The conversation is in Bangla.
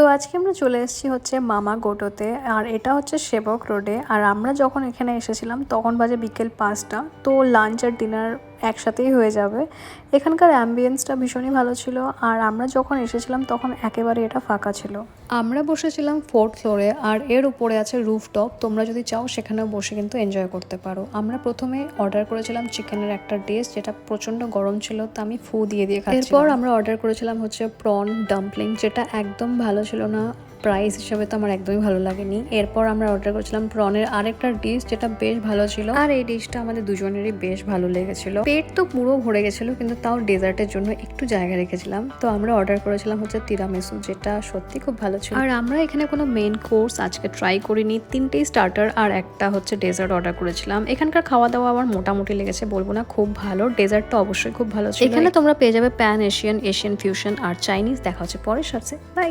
তো আজকে আমরা চলে এসেছি হচ্ছে মামা গোটোতে, আর এটা হচ্ছে সেবক রোডে। আর আমরা যখন এখানে এসেছিলাম, তখন বাজে বিকেল পাঁচটা। তো লাঞ্চ আর ডিনার একসাথেই হয়ে যাবে। এখানকার অ্যাম্বিয়েন্সটা ভীষণই ভালো ছিল। আর আমরা যখন এসেছিলাম, তখন একেবারে এটা ফাঁকা ছিল। আমরা বসেছিলাম ফোর্থ ফ্লোরে আর এর উপরে আছে রুফটপ তোমরা যদি চাও সেখানেও বসে কিন্তু এনজয় করতে পারো। আমরা প্রথমে অর্ডার করেছিলাম চিকেনের একটা ডিশ যেটা প্রচণ্ড গরম ছিল, তা আমি ফু দিয়ে দিয়ে খাচ্ছি এরপর আমরা অর্ডার করেছিলাম হচ্ছে প্রন ডাম্পলিং যেটা একদম ভালো ছিল না প্রাইস হিসাবে তো আমার একদমই ভালো লাগেনি। এরপর আমরা অর্ডার করেছিলাম প্রনের আরেকটা ডিশ যেটা বেশ ভালো ছিল, আর এই ডিশটা আমাদের দুজনেরই বেশ ভালো লেগেছিল। পেট তো পুরো ভরে গেছিল, কিন্তু তাও ডেজার্টের জন্য একটু জায়গা রেখেছিলাম। তো আমরা অর্ডার করেছিলাম হচ্ছে তিরামিসু যেটা সত্যি খুব ভালো ছিল আর আমরা এখানে কোনো মেন কোর্স আজকে ট্রাই করিনি। তিনটেই স্টার্টার আর একটা হচ্ছে ডেজার্ট অর্ডার করেছিলাম। এখানকার খাওয়া দাওয়া আমার মোটামুটি লেগেছে বলব না খুব ভালো। ডেজার্টটা অবশ্যই খুব ভালো ছিল। এখানে তোমরা পেয়ে যাবে প্যান এশিয়ান এশিয়ান ফিউশন আর চাইনিজ দেখা হচ্ছে পরের সাথে। বাই